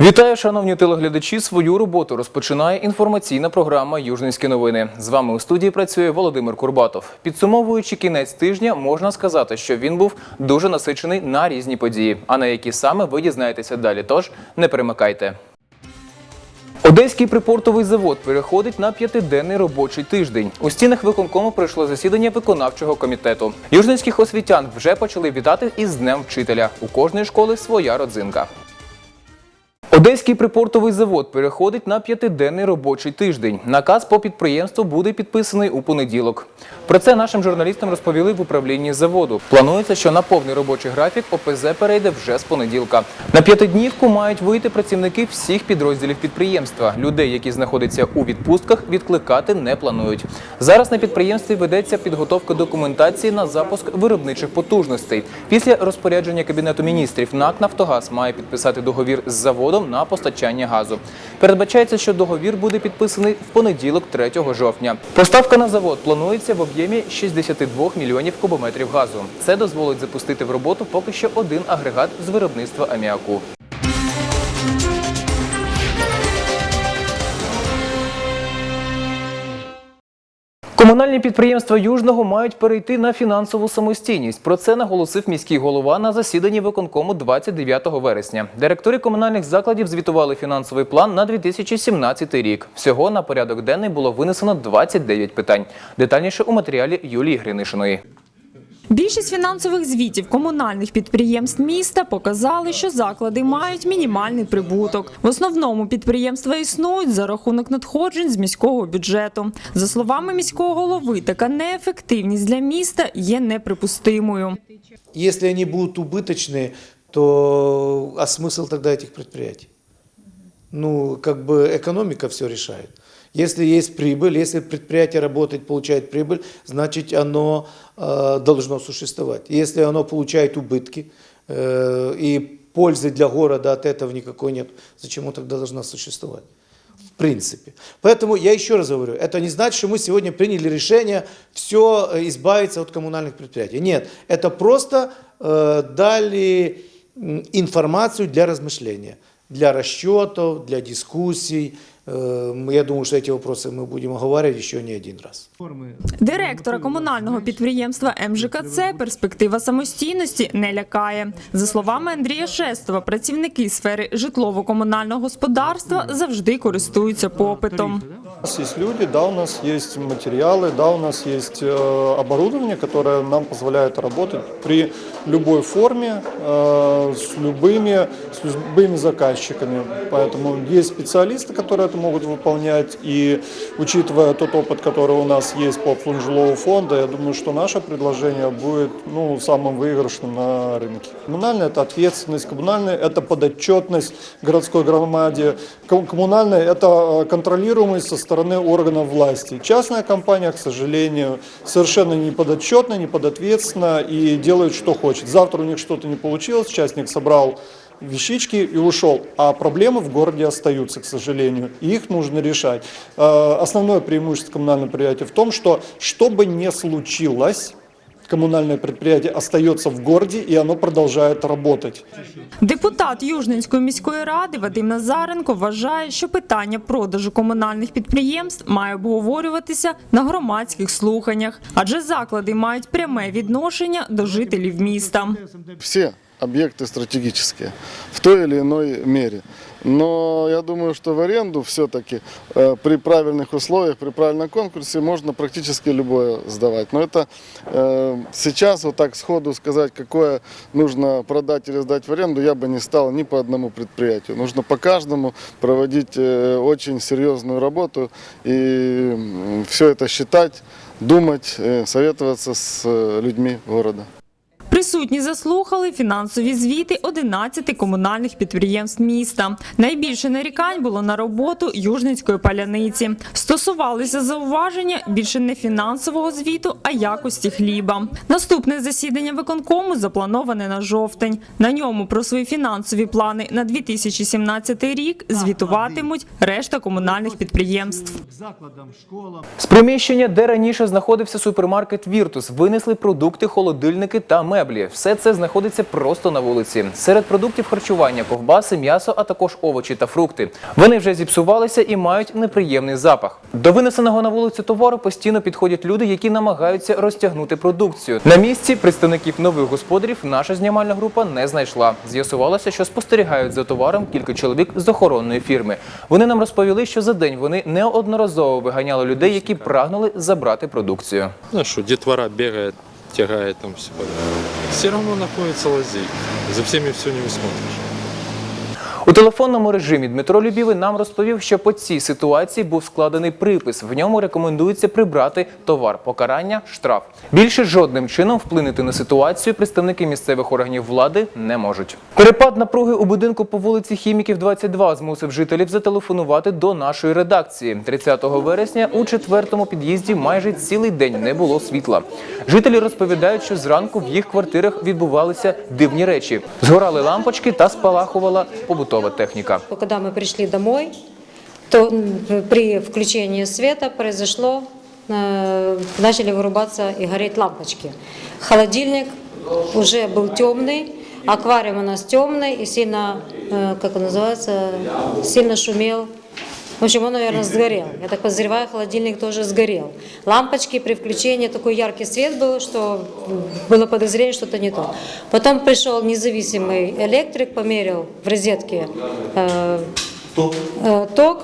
Вітаю, шановні телеглядачі. Свою роботу розпочинає інформаційна програма Южницькі новини. З вами у студії працює Володимир Курбатов. Підсумовуючи кінець тижня, можна сказати, що він був дуже насичений на різні події. А на які саме ви дізнаєтеся далі. Тож не перемикайте. Одеський припортовий завод переходить на п'ятиденний робочий тиждень. У стінах виконкому пройшло засідання виконавчого комітету. Южницьких освітян вже почали вітати із Днем вчителя. У кожної школи своя родзинка. Одеський припортовий завод переходить на п'ятиденний робочий тиждень. Наказ по підприємству буде підписаний у понеділок. Про це нашим журналістам розповіли в управлінні заводу. Планується, що на повний робочий графік ОПЗ перейде вже з понеділка. На п'ятиднівку мають вийти працівники всіх підрозділів підприємства. Людей, які знаходяться у відпустках, відкликати не планують. Зараз на підприємстві ведеться підготовка документації на запуск виробничих потужностей. Після розпорядження кабінету міністрів НАК Нафтогаз має підписати договір з заводом на постачання газу. Передбачається, що договір буде підписаний в понеділок, 3 жовтня. Поставка на завод планується в об'ємі 62 мільйонів кубометрів газу. Це дозволить запустити в роботу поки що один агрегат з виробництва аміаку. Комунальні підприємства Южного мають перейти на фінансову самостійність. Про це наголосив міський голова на засіданні виконкому 29 вересня. Директори комунальних закладів звітували фінансовий план на 2017 рік. Всього на порядок денний було винесено 29 питань. Детальніше у матеріалі Юлії Гринишиної. Більшість фінансових звітів комунальних підприємств міста показали, що заклади мають мінімальний прибуток. В основному підприємства існують за рахунок надходжень з міського бюджету. За словами міського голови, така неефективність для міста є неприпустимою. Если они будут убыточные, то а смысл тогда этих предприятий? Ну, как бы экономика все решает. Если есть прибыль, если предприятие работает, получает прибыль, значит оно э, должно существовать. Если оно получает убытки э, и пользы для города от этого никакой нет, зачем оно тогда должно существовать? В принципе. Поэтому я еще раз говорю, это не значит, что мы сегодня приняли решение все избавиться от коммунальных предприятий. Нет, это просто э, дали информацию для размышления, для расчетов, для дискуссий. Э, Я думаю, что эти вопросы мы будем оговаривать еще не один раз. Директора комунального підприємства МЖКЦ перспектива самостійності не лякає. За словами Андрія Шестова, працівники сфери житлово-комунального господарства завжди користуються попитом. У нас есть люди, да, у нас есть материалы, да, у нас есть э, оборудование, которое нам позволяет работать при любой форме, э, с, любыми, с любыми заказчиками. Поэтому есть специалисты, которые это могут выполнять, и учитывая тот опыт, который у нас есть по обслуживанию жилого фонда, я думаю, что наше предложение будет ну, самым выигрышным на рынке. Коммунальная – это ответственность, коммунальная – это подотчетность городской громаде, Ком- коммунальная – это э, контролируемость со стороны органов власти. Частная компания, к сожалению, совершенно не подотчетна, не подответственна и делает, что хочет. Завтра у них что-то не получилось, частник собрал вещички и ушел. А проблемы в городе остаются, к сожалению, и их нужно решать. Э, Основное преимущество коммунального предприятия в том, что что бы ни случилось, коммунальное предприятие остается в городе и оно продолжает работать. Депутат Южненської міської ради Вадим Назаренко вважає, що питання продажу комунальних підприємств має обговорюватися на громадських слуханнях, адже заклади мають пряме відношення до жителів міста. все объекты стратегические в той или иной мере. Но я думаю, что в аренду все-таки э, при правильных условиях, при правильном конкурсе можно практически любое сдавать. Но это э, сейчас вот так сходу сказать, какое нужно продать или сдать в аренду, я бы не стал ни по одному предприятию. Нужно по каждому проводить э, очень серьезную работу и все это считать, думать, э, советоваться с э, людьми города. Присутні заслухали фінансові звіти 11 комунальних підприємств міста. Найбільше нарікань було на роботу Южницької паляниці. Стосувалися зауваження більше не фінансового звіту, а якості хліба. Наступне засідання виконкому заплановане на жовтень. На ньому про свої фінансові плани на 2017 рік звітуватимуть решта комунальних підприємств. З приміщення, де раніше знаходився супермаркет Віртус, винесли продукти, холодильники та меблі. Меблі. Все це знаходиться просто на вулиці. Серед продуктів харчування ковбаси, м'ясо, а також овочі та фрукти. Вони вже зіпсувалися і мають неприємний запах. До винесеного на вулицю товару постійно підходять люди, які намагаються розтягнути продукцію. На місці представників нових господарів наша знімальна група не знайшла. З'ясувалося, що спостерігають за товаром кілька чоловік з охоронної фірми. Вони нам розповіли, що за день вони неодноразово виганяли людей, які прагнули забрати продукцію. Ну что, детвора бегает, тягает там все Все равно находится лазей. За всеми все не усмотришь. У телефонному режимі Дмитро Любівий нам розповів, що по цій ситуації був складений припис. В ньому рекомендується прибрати товар, покарання, штраф. Більше жодним чином вплинути на ситуацію представники місцевих органів влади не можуть. Перепад напруги у будинку по вулиці Хіміків 22 змусив жителів зателефонувати до нашої редакції. 30 вересня у четвертому під'їзді майже цілий день не було світла. Жителі розповідають, що зранку в їх квартирах відбувалися дивні речі: згорали лампочки та спалахувала побутова техніка. Когда мы пришли домой, то м, при включении света произошло, э, начали вырубаться и гореть лампочки. Холодильник уже был темный, аквариум у нас темный и сильно, э, как он называется, сильно шумел. В общем, он, наверное, сгорел. Я так подозреваю, холодильник тоже сгорел. Лампочки при включении такой яркий свет был, что было подозрение, что-то не то. Потом пришел независимый электрик, померил в розетке э, э, ток,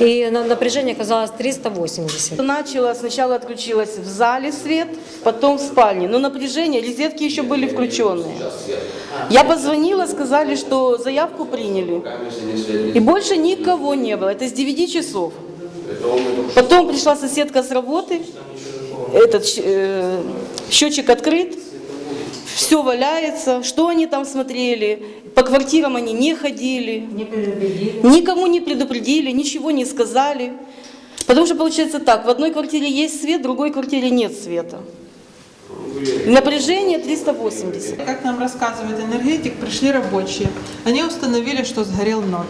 и на- напряжение оказалось 380. Начала, сначала отключилась в зале свет, потом в спальне. Но напряжение, розетки еще были включенные. Я позвонила, сказали, что заявку приняли. И больше никого не было. Это с 9 часов. Потом пришла соседка с работы, этот э, счетчик открыт, все валяется. Что они там смотрели? По квартирам они не ходили. Никому не предупредили, ничего не сказали. Потому что получается так, в одной квартире есть свет, в другой квартире нет света. Напряжение 380. Как нам рассказывает энергетик, пришли рабочие. Они установили, что сгорел ноль.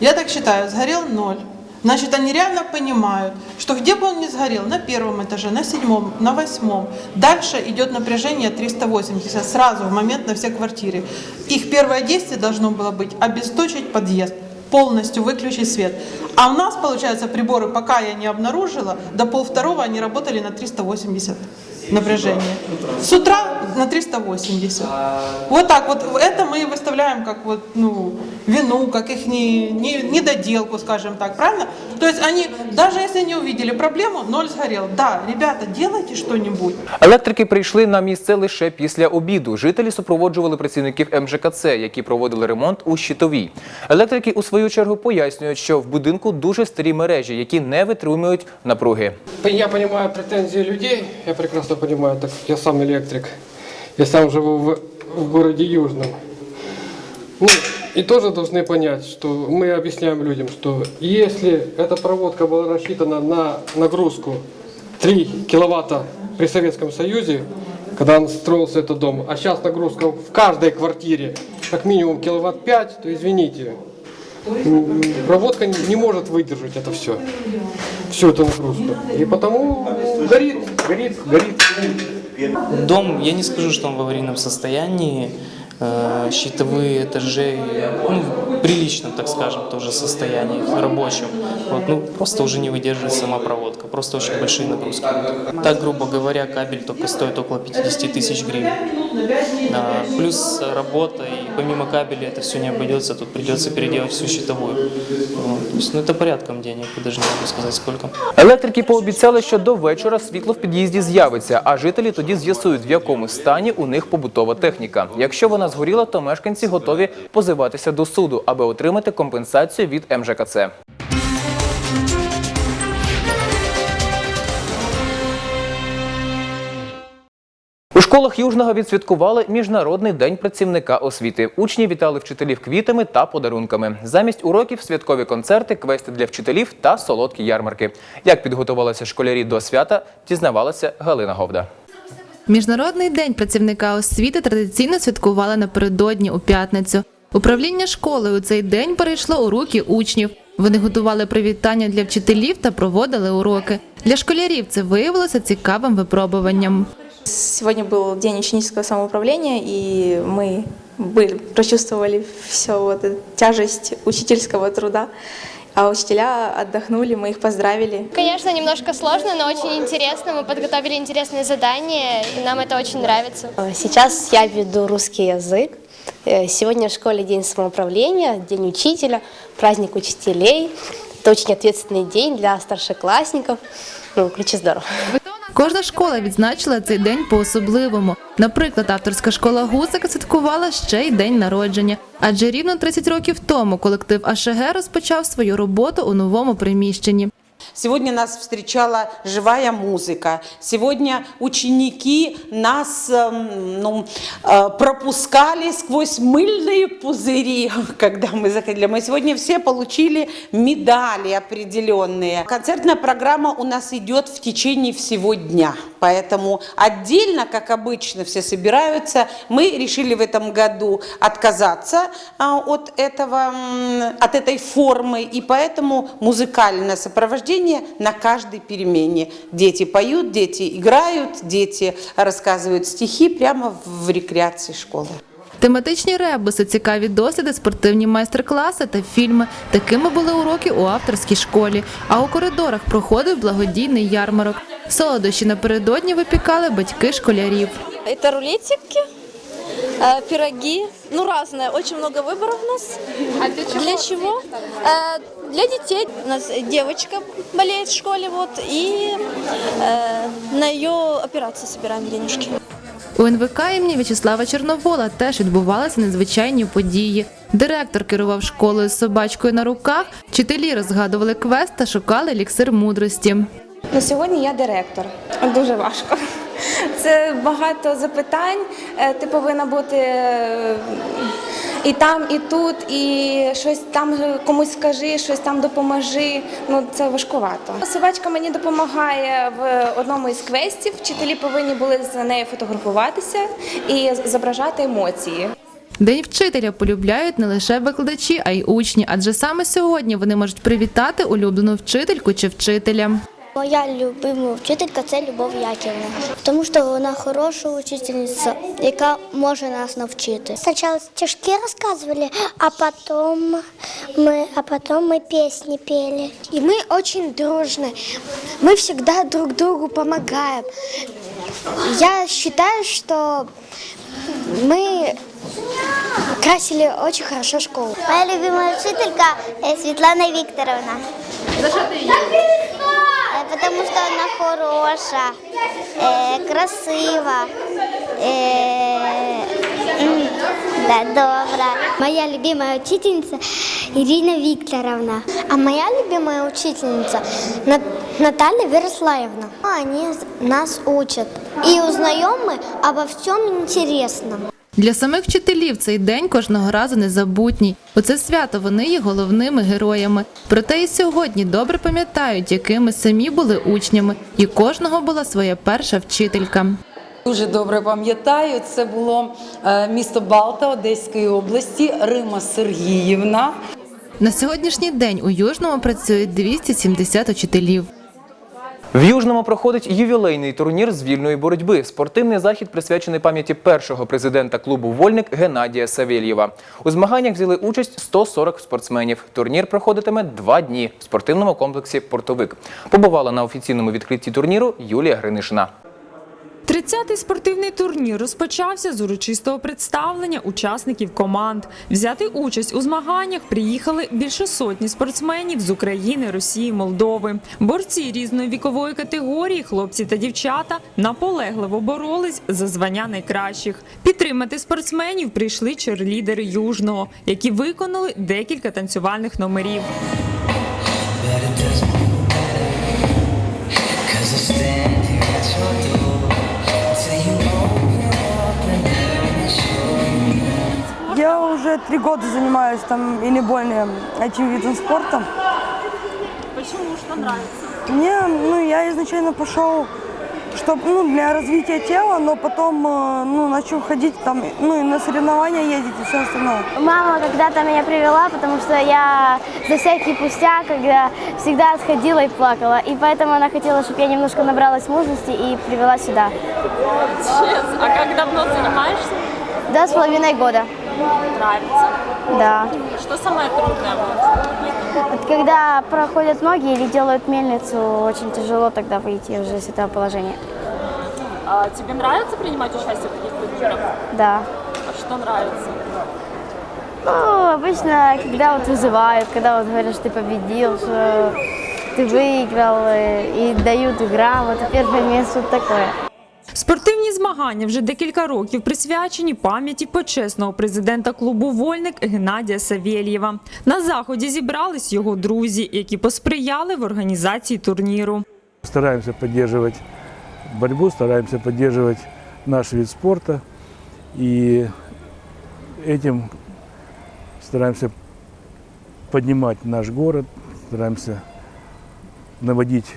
Я так считаю, сгорел ноль. Значит, они реально понимают, что где бы он ни сгорел, на первом этаже, на седьмом, на восьмом, дальше идет напряжение 380, сразу, в момент на все квартиры. Их первое действие должно было быть обесточить подъезд, полностью выключить свет. А у нас, получается, приборы, пока я не обнаружила, до полвторого они работали на 380 напряжение. С утра на 380. Вот так вот. Это мы и выставляем как вот, ну, вину, как их не, не, недоделку, скажем так, правильно? То есть они, даже если не увидели проблему, ноль сгорел. Да, ребята, делайте что-нибудь. Електрики прийшли на місце лише після обіду. Жителі супроводжували працівників МЖКЦ, які проводили ремонт у щитовій. Електрики у свою чергу пояснюють, що в будинку дуже старі мережі, які не витримують напруги. Я понимаю претензии людей, я прекрасно понимаю, так я сам электрик. Я сам живу в, в городе Южном. Ну, и тоже должны понять, что мы объясняем людям, что если эта проводка была рассчитана на нагрузку 3 киловатта при Советском Союзе, когда строился этот дом, а сейчас нагрузка в каждой квартире как минимум киловатт 5, то извините, проводка не может выдержать это все, всю эту нагрузку. И потому горит, горит, горит. Дом, я не скажу, что он в аварийном состоянии. Э, Щитовые этажи, ну, в приличном, так скажем, тоже состоянии, в рабочем. Вот, ну, просто уже не выдерживает сама проводка, просто очень большие нагрузки. Так, грубо говоря, кабель только стоит около 50 тысяч гривен. А, плюс работа, и помимо кабеля это все не обойдется, тут придется переделать всю щитовую. Вот, то есть, ну, это порядком денег, я даже не могу сказать сколько. Електрики пообіцяли, що до вечора світло в під'їзді з'явиться, а жителі тоді з'ясують, в якому стані у них побутова техніка. Якщо вона згоріла, то мешканці готові позиватися до суду, аби отримати компенсацію від МЖКЦ. Школах Южного відсвяткували Міжнародний день працівника освіти. Учні вітали вчителів квітами та подарунками. Замість уроків святкові концерти, квести для вчителів та солодкі ярмарки. Як підготувалися школярі до свята, дізнавалася Галина Говда. Міжнародний день працівника освіти традиційно святкували напередодні у п'ятницю. Управління школи у цей день перейшло у руки учнів. Вони готували привітання для вчителів та проводили уроки. Для школярів це виявилося цікавим випробуванням. Сегодня был день ученического самоуправления, и мы были, прочувствовали всю вот эту тяжесть учительского труда. А учителя отдохнули, мы их поздравили. Конечно, немножко сложно, но очень интересно. Мы подготовили интересные задания, и нам это очень нравится. Сейчас я веду русский язык. Э, Сегодня в школе день самоуправления, день учителя, праздник учителей. Это очень ответственный день для старшеклассников. Ну, короче, здорово. Кожна школа відзначила цей день по-особливому. Наприклад, авторська школа Гусика святкувала ще й день народження. Адже рівно 30 років тому колектив АШГ розпочав свою роботу у новому приміщенні. Сегодня нас встречала живая музыка. Сегодня ученики нас эм, ну, э, пропускали сквозь мыльные пузыри, когда мы заходили. Мы сегодня все получили медали определенные. Концертная программа у нас идет в течение всего дня. Поэтому отдельно, как обычно, все собираются. Мы решили в этом году отказаться а, от, этого, от этой формы. И поэтому музыкальное сопровождение на каждой перемене. Дети поют, дети играют, дети рассказывают стихи прямо в рекреации школы. Тематичні ребуси, цікаві досліди, спортивні майстер-класи та фільми. Такими були уроки у авторській школі. А у коридорах проходив благодійний ярмарок. Солодощі напередодні випікали батьки школярів. Это рулетики, э, пироги, ну разные, очень много выборов у нас. А для чего? Для чего? Э, Для детей. У нас девочка болеет в школе, вот, и э, на ее операцию собираем денежки. У НВК імені В'ячеслава Чорновола теж відбувалися незвичайні події. Директор керував школою з собачкою на руках, вчителі розгадували квест та шукали еліксир мудрості. На сьогодні я директор. Дуже важко. Це багато запитань. Е, Ти повинна бути е, і там, і тут, і щось там комусь скажи, щось там допоможи. Ну це важкувато. Собачка мені допомагає в одному із квестів. Вчителі повинні були з нею фотографуватися і зображати емоції. День вчителя полюбляють не лише викладачі, а й учні, адже саме сьогодні вони можуть привітати улюблену вчительку чи вчителя. Моя любима вчителька це Любов Яківна, тому що вона хороша учительниця, яка може нас навчити. Спочатку стишки розказували, а потім ми, а потім ми пісні пели. І ми дуже дружні. Ми завжди друг другу допомагаємо. Я вважаю, що ми красили дуже хорошо школу. Моя любимая учителька Светлана Викторовна. За що ти її? Потому что она хорошая, э, красива, э, да, добра. Моя любимая учительница Ирина Викторовна. А моя любимая учительница На- Наталья Верослаевна. Они нас учат. И узнаем мы обо всем интересном. Для самих вчителів цей день кожного разу незабутній. У це свято вони є головними героями. Проте і сьогодні добре пам'ятають, якими самі були учнями, і кожного була своя перша вчителька. Дуже добре пам'ятаю. Це було е, місто Балта Одеської області, Рима Сергіївна. На сьогоднішній день у Южному працює 270 учителів. В Южному проходить ювілейний турнір з вільної боротьби. Спортивний захід присвячений пам'яті першого президента клубу Вольник Геннадія Савельєва. У змаганнях взяли участь 140 спортсменів. Турнір проходитиме два дні в спортивному комплексі Портовик. Побувала на офіційному відкритті турніру Юлія Гринишина. 30-й спортивний турнір розпочався з урочистого представлення учасників команд. Взяти участь у змаганнях приїхали більше сотні спортсменів з України, Росії, Молдови. Борці різної вікової категорії, хлопці та дівчата, наполегливо боролись за звання найкращих. Підтримати спортсменів прийшли черлідери Южного, які виконали декілька танцювальних номерів. Уже три года занимаюсь там или более этим видом спорта. Почему что нравится? Мне, ну, я изначально пошел, чтобы, ну, для развития тела, но потом, э, ну, начал ходить там, ну, и на соревнования ездить и все остальное. Мама когда-то меня привела, потому что я за всякий пустяк когда всегда отходила и плакала. И поэтому она хотела, чтобы я немножко набралась мужности и привела сюда. Молодец. А как давно занимаешься? Два с половиной года. Нравится? Да. Что самое трудное вот? Вот когда проходят ноги или делают мельницу, очень тяжело тогда выйти уже из этого положения. А тебе нравится принимать участие в таких турнирах? Да. А что нравится? Ну, обычно, когда вот вызывают, когда вот говорят, что ты победил, что ты выиграл, э, и дают грамоту, первое место, вот такое. Спортивні змагання вже декілька років присвячені пам'яті почесного президента клубу Вольник Геннадія Савєлєва. На заході зібрались його друзі, які посприяли в організації турніру. Стараемся поддерживать борьбу, стараемся поддерживать наш вид спорта. И этим стараемся поднимать наш город, стараемся наводить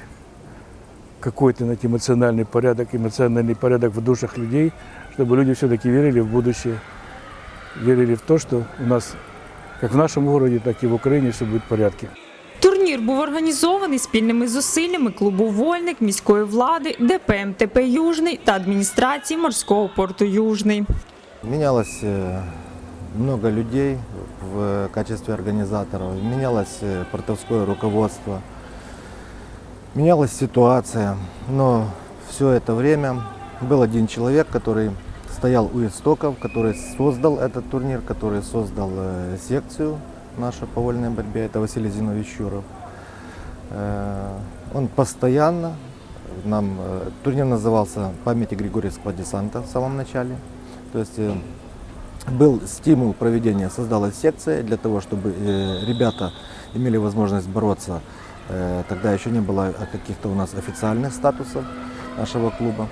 какой-то знаете, эмоциональный порядок, эмоциональный порядок в душах людей, чтобы люди все-таки верили в будущее, верили в то, что у нас, как в нашем городе, так и в Украине все будет в порядке. Турнір був організований спільними зусиллями клубу Вольник, міської влади, ДП МТП Южний та адміністрації морського порту Южний. Менялось э, много людей в качестве организаторов, менялось э, портовское руководство, Менялась ситуация, но все это время был один человек, который стоял у истоков, который создал этот турнир, который создал э, секцию нашу по вольной борьбе, это Василий Зинович Юров. Э, Он постоянно, нам э, турнир назывался «Памяти Григорьевского десанта» в самом начале. То есть был стимул проведения, создалась секция для того, чтобы ребята имели возможность бороться. Э, Тогда еще не было э, каких-то у нас официальных статусов нашего клуба.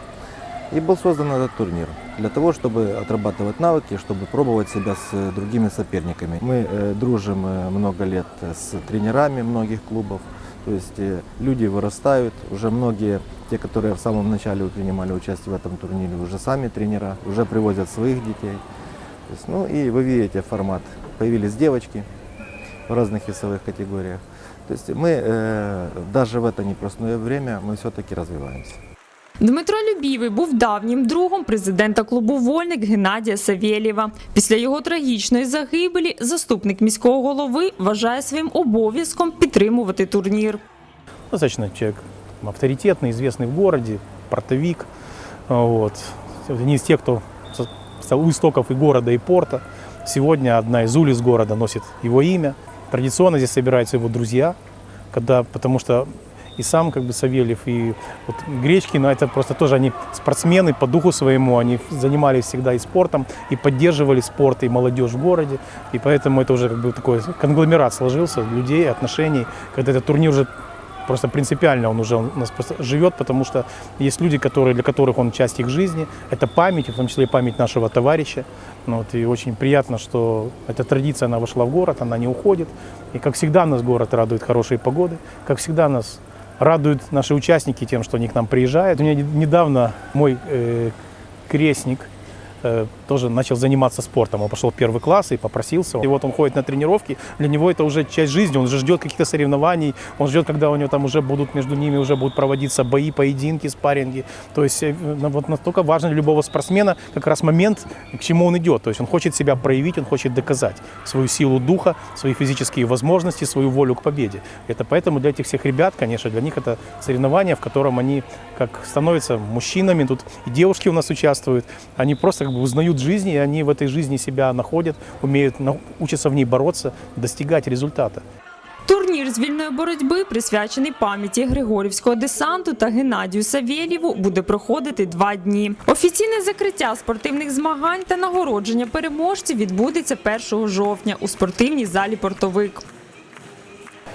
И был создан этот турнир для того, чтобы отрабатывать навыки, чтобы пробовать себя с э, другими соперниками. Мы дружим много лет с тренерами многих клубов. То есть люди вырастают, уже многие, те, которые в самом начале принимали участие в этом турнире, уже сами тренера, уже привозят своих детей. То есть, ну и вы видите формат. Появились девочки в разных весовых категориях. То есть мы э, даже в это непростое время мы все-таки развиваемся. Дмитро Любівий був давнім другом президента клубу Вольник Геннадія Савєлєва. Після його трагічної загибелі заступник міського голови вважає своїм обов'язком підтримувати турнір. Достаточно человек авторитетный, известный в городе, портовик. Вот. Не из тех, кто со- со- у истоков и города, и порта. Сегодня одна из улиц города носит его имя. Традиционно здесь собираются его друзья, когда, потому что и сам как бы Савельев, и вот Гречкин, это просто тоже они спортсмены по духу своему, они занимались всегда и спортом, и поддерживали спорт, и молодежь в городе, и поэтому это уже как бы такой конгломерат сложился людей, отношений, когда этот турнир уже просто принципиально он уже у нас просто живет, потому что есть люди, которые, для которых он часть их жизни, это память, в том числе и память нашего товарища. Ну, вот, и очень приятно, что эта традиция, она вошла в город, она не уходит. И как всегда нас город радует хорошие погоды, как всегда нас радуют наши участники тем, что они к нам приезжают. У меня не- недавно мой э, крестник э, тоже начал заниматься спортом. Он пошел в первый класс и попросился. И вот он ходит на тренировки. Для него это уже часть жизни. Он же ждет каких-то соревнований. Он ждет, когда у него там уже будут между ними уже будут проводиться бои, поединки, спарринги. То есть э, вот настолько важно для любого спортсмена как раз момент, к чему он идет. То есть он хочет себя проявить, он хочет доказать свою силу духа, свои физические возможности, свою волю к победе. Это поэтому для этих всех ребят, конечно, для них это соревнование, в котором они как становятся мужчинами, тут и девушки у нас участвуют, они просто как бы узнают жизнь, и они в этой жизни себя находят, умеют, учатся в ней бороться, достигать результата. Турнір з вільної боротьби, присвячений пам'яті Григорівського десанту та Геннадію Савєлєву, буде проходити два дні. Офіційне закриття спортивних змагань та нагородження переможців відбудеться 1 жовтня у спортивній залі «Портовик».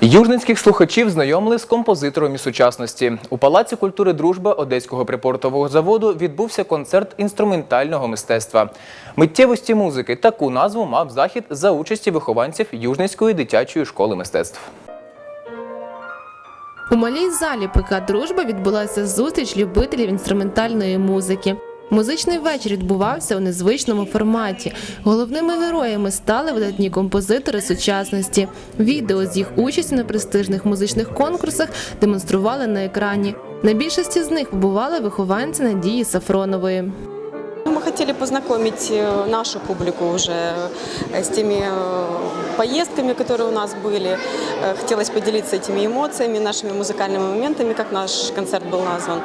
Южницьких слухачів знайомили з композитором і сучасності. У Палаці культури Дружба Одеського припортового заводу відбувся концерт інструментального мистецтва. Миттєвості музики таку назву мав захід за участі вихованців Южницької дитячої школи мистецтв. У малій залі ПК Дружба відбулася зустріч любителів інструментальної музики. Музичний вечір відбувався у незвичному форматі. Головними героями стали видатні композитори сучасності. Відео з їх участю на престижних музичних конкурсах демонстрували на екрані. На більшості з них побували вихованці Надії Сафронової. Мы хотели познакомить э, нашу публику уже э, с теми э, поездками, которые у нас были. Э, Хотелось поделиться этими эмоциями, нашими музыкальными моментами, как наш концерт был назван.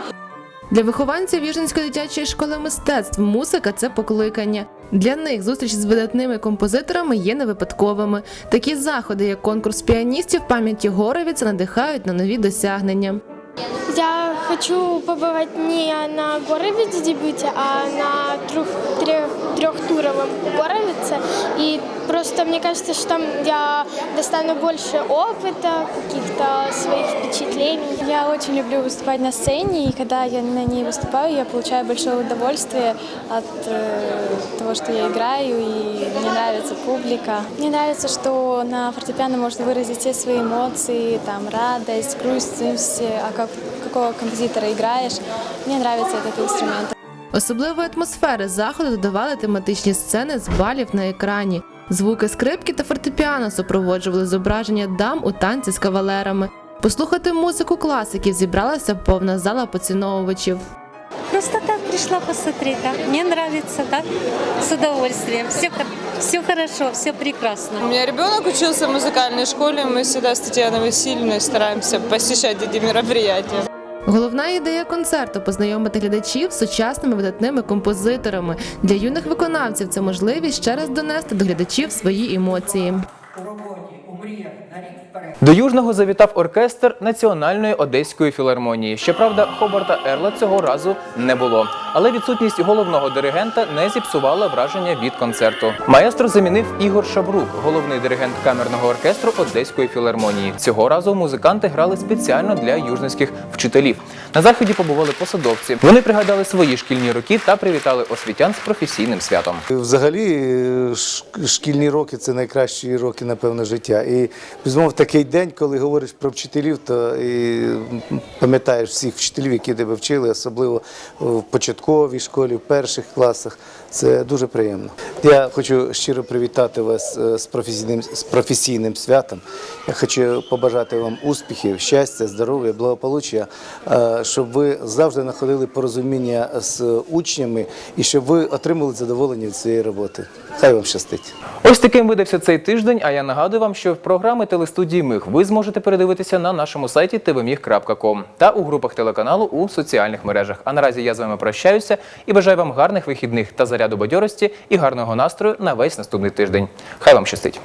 Для вихованців віженської дитячої школи мистецтв музика це покликання. Для них зустріч з видатними композиторами є невипадковими. Такі заходи, як конкурс піаністів пам'яті Горовіца, надихають на нові досягнення. Я хочу побывать не на Горовице дебюте, а на трех, трех, трехтуровом Горовице. И просто мне кажется, что там я достану больше опыта, каких-то своих впечатлений. Я очень люблю выступать на сцене, и когда я на ней выступаю, я получаю большое удовольствие от э, того, что я играю, и мне нравится публика. Мне нравится, что на фортепиано можно выразить все свои эмоции, там радость, грусть, а как, какого композитора играешь. Мне нравится этот инструмент. Особливої атмосфери заходу додавали тематичні сцени з балів на екрані. Звуки скрипки та фортепіано супроводжували зображення дам у танці з кавалерами. Послухати музику класиків зібралася повна зала поціновувачів. Просто так пришла посмотреть, да. Мне нравится, да, с удовольствием. Все, все хорошо, все прекрасно. У меня ребенок учился в музыкальной школе, мы всегда с Татьяной Васильевной стараемся посещать эти мероприятия. Головна ідея концерту познайомити глядачів з сучасними видатними композиторами. Для юних виконавців це можливість ще раз донести до глядачів свої емоції. До Южного завітав оркестр Національної одеської філармонії. Щоправда, Хобарта Ерла цього разу не було. Але відсутність головного диригента не зіпсувала враження від концерту. Маестро замінив Ігор Шабрук, головний диригент камерного оркестру Одеської філармонії. Цього разу музиканти грали спеціально для южницьких вчителів. На заході побували посадовці. Вони пригадали свої шкільні роки та привітали освітян з професійним святом. Взагалі, е, шкільні роки це найкращі роки, напевно, життя. І в такий день, коли говориш про вчителів, то і пам'ятаєш всіх вчителів, які тебе вчили, особливо в початковій школі, в перших класах. Це дуже приємно. Я хочу щиро привітати вас е, з професійним, з професійним святом. Я хочу побажати вам успіхів, щастя, здоров'я, благополуччя, е, щоб ви завжди знаходили порозуміння з учнями і щоб ви отримали задоволення від цієї роботи. Хай вам щастить. Ось таким видався цей тиждень. А я нагадую вам, що програми телестудії Миг ви зможете передивитися на нашому сайті tvmig.com та у групах телеканалу у соціальних мережах. А наразі я з вами прощаюся і бажаю вам гарних вихідних та заряду бадьорості і гарного настрою на весь наступний тиждень. Хай вам щастить!